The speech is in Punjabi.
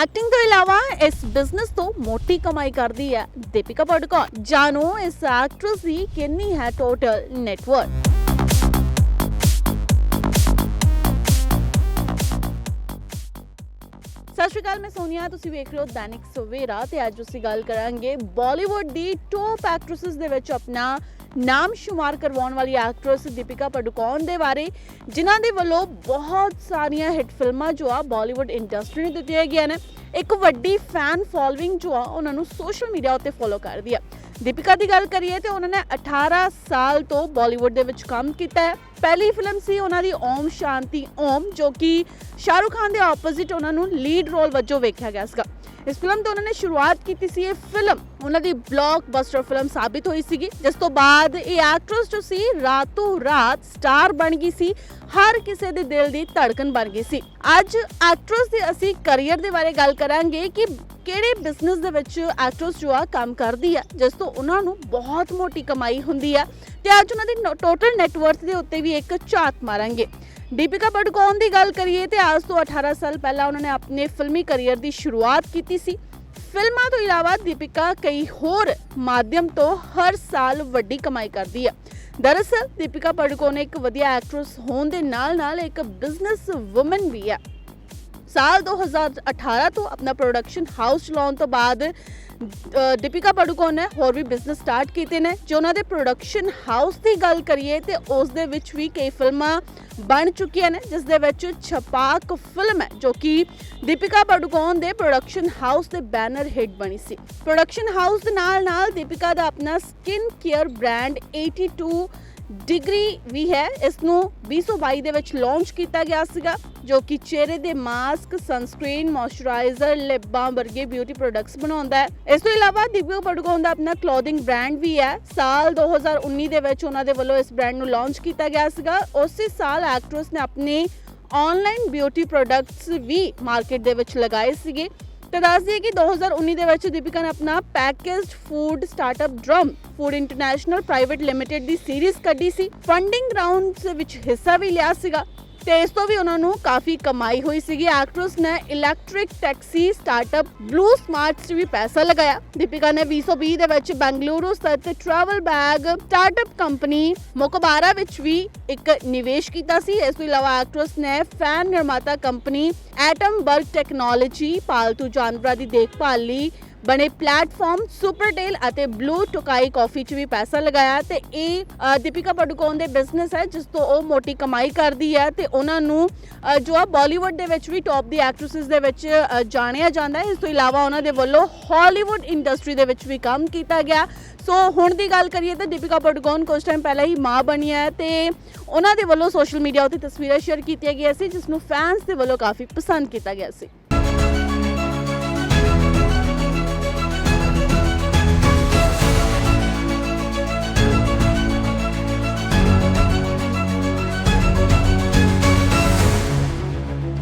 ਐਕਟਿੰਗ ਤੋਂ ਇਲਾਵਾ ਇਸ ਬਿਜ਼ਨਸ ਤੋਂ ਮੋਟੀ ਕਮਾਈ ਕਰਦੀ ਹੈ ਦੀਪਿਕਾ ਪਾਡੂਕੋਨ ਜਾਣੋ ਇਸ ਐਕਟਰੈਸ ਦੀ ਕਿੰਨੀ ਹੈ ਟੋਟਲ ਨੈਟਵਰਕ ਸਤਿ ਸ਼੍ਰੀ ਅਕਾਲ, ਮੈਂ ਸੋਨੀਆ। ਤੁਸੀਂ ਵੇਖ ਰਹੇ ਹੋ ਦੈਨਿਕ ਸਵੇਰਾ ਤੇ ਅੱਜ ਅਸੀਂ ਗੱਲ ਕਰਾਂਗੇ ਬਾਲੀਵੁੱਡ ਦੀ ਟੌਪ ਐਕਟ੍ਰੈਸਸ ਦੇ ਵਿੱਚ ਆਪਣਾ ਨਾਮ ਸ਼ੁਮਾਰ ਕਰਵਾਉਣ ਵਾਲੀ ਐਕਟ੍ਰੈਸ ਦੀਪਿਕਾ ਪਾਡੂਕੋਨ ਦੇ ਬਾਰੇ, ਜਿਨ੍ਹਾਂ ਦੇ ਵੱਲੋਂ ਬਹੁਤ ਸਾਰੀਆਂ ਹਿੱਟ ਫਿਲਮਾਂ ਜੋ ਆ ਬਾਲੀਵੁੱਡ ਇੰਡਸਟਰੀ ਨੂੰ ਦਿੱਤੀਆਂ ਗਈਆਂ ਨੇ। ਇੱਕ ਵੱਡੀ ਫੈਨ ਫੋਲੋਇੰਗ ਜੋ ਆ, ਉਹਨਾਂ ਨੂੰ ਸੋਸ਼ਲ ਮੀਡੀਆ ਉੱਤੇ ਫੋਲੋ ਕਰਦੀ ਆ। ਦੀਪਿਕਾ ਦੀ ਗੱਲ ਕਰੀਏ ਤੇ ਉਹਨਾਂ ਨੇ 18 ਸਾਲ ਤੋਂ ਬਾਲੀਵੁੱਡ ਦੇ ਵਿੱਚ ਕੰਮ ਕੀਤਾ ਹੈ। ਪਹਿਲੀ ਫਿਲਮ ਸੀ ਉਹਨਾਂ ਦੀ ਓਮ ਸ਼ਾਂਤੀ ਓਮ, ਜੋ ਕਿ ਸ਼ਾਹਰੁਖ ਖਾਨ ਦੇ ਆਪੋਜ਼ਿਟ ਉਹਨਾਂ ਨੂੰ ਲੀਡ ਰੋਲ ਵਜੋਂ ਵੇਖਿਆ ਗਿਆ ਸੀਗਾ। ਇਸ ਫਿਲਮ ਤੋਂ ਉਹਨਾਂ ਨੇ ਸ਼ੁਰੂਆਤ ਕੀਤੀ ਸੀ ਇਹ ਫਿਲਮ ਉਹਨਾਂ ਦੀ ਬਲੌਕਬਸਟਰ ਫਿਲਮ ਸਾਬਿਤ ਹੋਈ ਸੀਗੀ ਜਿਸ ਤੋਂ ਬਾਅਦ ਇਹ ਐਕਟਰਸ ਜੋ ਸੀ ਰਾਤੋਂ ਰਾਤ ਸਟਾਰ ਬਣ ਗਈ ਸੀ ਹਰ ਕਿਸੇ ਦੇ ਦਿਲ ਦੀ ਧੜਕਣ ਬਣ ਗਈ ਸੀ। ਅੱਜ ਐਕਟਰਸ ਦੇ ਅਸੀਂ ਕੈਰੀਅਰ ਦੇ ਬਾਰੇ ਗੱਲ ਕਰਾਂਗੇ ਕਿ ਕਿਹੜੇ ਬਿਜ਼ਨਸ ਦੇ ਵਿੱਚ ਐਕਟਰਸ ਜੋ ਆ ਕੰਮ ਕਰਦੀ ਆ, ਜਿਸ ਤੋਂ ਉਹਨਾਂ ਨੂੰ ਬਹੁਤ ਮੋਟੀ ਕਮਾਈ ਹੁੰਦੀ ਆ ਤੇ ਅੱਜ ਉਹਨਾਂ ਦੀ ਟੋਟਲ ਨੈਟਵਰਥ ਦੇ ਉੱਤੇ ਵੀ ਇੱਕ ਝਾਤ ਮਾਰਾਂਗੇ। ਦੀਪਿਕਾ ਪਾਡੂਕੋਨ ਦੀ ਗੱਲ ਕਰੀਏ ਤੇ ਅੱਜ ਤੋਂ 18 ਸਾਲ ਪਹਿਲਾਂ ਉਹਨਾਂ ਨੇ ਆਪਣੇ ਫਿਲਮੀ ਕੈਰੀਅਰ ਦੀ ਸ਼ੁਰੂਆਤ ਕੀਤੀ ਸੀ। ਫਿਲਮਾਂ ਤੋਂ ਇਲਾਵਾ ਦੀਪਿਕਾ ਕਈ ਹੋਰ ਮਾਧਿਅਮ ਤੋਂ ਹਰ ਸਾਲ ਵੱਡੀ ਕਮਾਈ ਕਰਦੀ ਹੈ ਦਰਅਸਲ ਦੀਪਿਕਾ ਪਾਡੂਕੋਨ ਇੱਕ ਵਧੀਆ ਐਕਟਰੈਸ ਹੋਣ ਦੇ ਨਾਲ-ਨਾਲ ਇੱਕ ਬਿਜ਼ਨਸ ਵੂਮਨ ਵੀ ਹੈ। ਸਾਲ 2018 ਤੋਂ ਆਪਣਾ ਪ੍ਰੋਡਕਸ਼ਨ ਹਾਊਸ ਚਲਾਉਣ ਤੋਂ ਬਾਅਦ ਦੀਪਿਕਾ ਪਾਡੂਕੋਨ ਨੇ ਹੋਰ ਵੀ ਬਿਜ਼ਨਸ ਸਟਾਰਟ ਕੀਤੇ ਨੇ। ਜੇ ਉਹਨਾਂ ਦੇ ਪ੍ਰੋਡਕਸ਼ਨ ਹਾਊਸ ਦੀ ਗੱਲ ਕਰੀਏ ਤੇ ਉਸ ਦੇ ਵਿੱਚ ਵੀ ਕਈ ਫਿਲਮਾਂ ਬਣ ਚੁੱਕੀਆਂ ਨੇ, ਜਿਸ ਦੇ ਵਿੱਚ ਛਪਾਕ ਫਿਲਮ ਹੈ, ਜੋ ਕਿ ਦੀਪਿਕਾ ਪਾਡੂਕੋਨ ਦੇ ਪ੍ਰੋਡਕਸ਼ਨ ਹਾਊਸ ਦੇ ਬੈਨਰ ਹਿੱਟ ਬਣੀ ਸੀ। ਪ੍ਰੋਡਕਸ਼ਨ ਹਾਊਸ ਦੇ ਨਾਲ ਨਾਲ ਦੀਪਿਕਾ ਦਾ ਆਪਣਾ ਸਕਿਨ ਕੇਅਰ ਬ੍ਰਾਂਡ 82 ਡਿਗਰੀ ਵੀ ਹੈ। ਇਸ ਨੂੰ 2022 ਦੇ ਵਿੱਚ ਲਾਂਚ ਕੀਤਾ ਗਿਆ ਸੀਗਾ, ਜੋ ਕਿ ਚਿਹਰੇ ਦੇ mask sunscreen moisturiser lip balm ਵਰਗੇ ਬਿਊਟੀ ਪ੍ਰੋਡਕਟਸ ਬਣਾਉਂਦਾ ਹੈ। ਇਸ ਤੋਂ ਇਲਾਵਾ ਦੀਪਿਕਾ ਪਾਡੂਕੋਨ ਦਾ ਆਪਣਾ ਕਲੋਥਿੰਗ ਬ੍ਰਾਂਡ ਵੀ ਹੈ। ਸਾਲ 2019 ਦੇ ਵਿੱਚ ਉਹਨਾਂ ਦੇ ਵੱਲੋਂ ਇਸ ਬ੍ਰਾਂਡ ਨੂੰ ਲਾਂਚ ਕੀਤਾ ਗਿਆ ਸੀਗਾ। ਉਸੇ ਸਾਲ ਐਕਟਰੈਸ ਨੇ ਆਪਣੇ ਆਨਲਾਈਨ ਬਿਊਟੀ ਪ੍ਰੋਡਕਟਸ ਵੀ ਮਾਰਕੀਟ ਦੇ ਵਿੱਚ ਲਗਾਏ ਸੀਗੇ। ਤੇ ਦੱਸ ਦਈਏ ਕਿ 2019 ਦੇ ਵਿੱਚ ਦੀਪਿਕਾ ਨੇ ਆਪਣਾ packaged food startup Drum Food International Private Limited ਦੀ ਸੀਰੀਜ਼ ਕੱਢੀ ਸੀ। ਫੰਡਿੰਗ ਰਾਉਂਡਸ ਵਿੱਚ ਹਿੱਸਾ ਵੀ ਲਿਆ ਸੀਗਾ। ਤੇ ਇਸ ਤੋਂ ਵੀ ਉਹਨਾਂ ਨੂੰ ਕਾਫੀ ਕਮਾਈ ਹੋਈ ਸੀਗੀ। ਐਕਟਰਸ ਨੇ electric taxi startup Blu Smart 'ਚ ਵੀ ਪੈਸਾ ਲਗਾਇਆ। ਦੀਪਿਕਾ ਨੇ 2020 ਦੇ ਵਿੱਚ ਬੈਂਗਲੁਰੂ ਸਥਿਤ travel bag startup company Mokobara ਵਿੱਚ ਵੀ ਇੱਕ ਨਿਵੇਸ਼ ਕੀਤਾ ਸੀ। ਇਸ ਤੋਂ ਇਲਾਵਾ ਐਕਟਰਸ ਨੇ ਫੈਨ ਨਿਰਮਾਤਾ ਕੰਪਨੀ ਐਟਮ ਬਰਗ ਟੈਕਨੋਲੋਜੀ ਪਾਲਤੂ ਜਾਨਵਰਾਂ ਦੀ ਦੇਖਭਾਲ ਲਈ ਬਣੇ ਪਲੇਟਫਾਰਮ ਸੁਪਰਟੇਲ ਅਤੇ ਬਲੂ ਟੋਕਾਈ ਕਾਫੀ 'ਚ ਵੀ ਪੈਸਾ ਲਗਾਇਆ ਤੇ ਇਹ ਦੀਪਿਕਾ ਪਡੂਕੋਨ ਦੇ ਬਿਜ਼ਨਸ ਹੈ, ਜਿਸ ਤੋਂ ਉਹ ਮੋਟੀ ਕਮਾਈ ਕਰਦੀ ਹੈ ਤੇ ਉਹਨਾਂ ਨੂੰ ਜੋ ਆ ਬਾਲੀਵੁੱਡ ਦੇ ਵਿੱਚ ਵੀ ਟੌਪ ਦੀ ਐਕਟ੍ਰੈਸਸ ਦੇ ਵਿੱਚ ਜਾਣਿਆ ਜਾਂਦਾ ਹੈ। ਇਸ ਤੋਂ ਇਲਾਵਾ ਉਹਨਾਂ ਦੇ ਵੱਲੋਂ ਹਾਲੀਵੁੱਡ ਇੰਡਸਟਰੀ ਦੇ ਵਿੱਚ ਵੀ ਕੰਮ ਕੀਤਾ ਗਿਆ। ਸੋ ਹੁਣ ਦੀ ਗੱਲ ਕਰੀਏ ਤਾਂ ਦੀਪਿਕਾ ਪਡੂਕੋਨ ਕੁਝ ਟਾਈਮ ਪਹਿਲਾਂ ਹੀ ਮਾਂ ਬਣੀ ਹੈ ਤੇ ਉਹਨਾਂ ਦੇ ਵੱਲੋਂ ਸੋਸ਼ਲ ਮੀਡੀਆ ਉੱਤੇ ਤਸਵੀਰਾਂ ਸ਼ੇਅਰ ਕੀਤੀਆਂ ਗਈਆਂ ਸੀ, ਜਿਸ ਨੂੰ ਫੈਨਸ ਦੇ ਵੱਲੋਂ ਕਾਫੀ ਪਸੰਦ ਕੀਤਾ ਗਿਆ ਸੀ।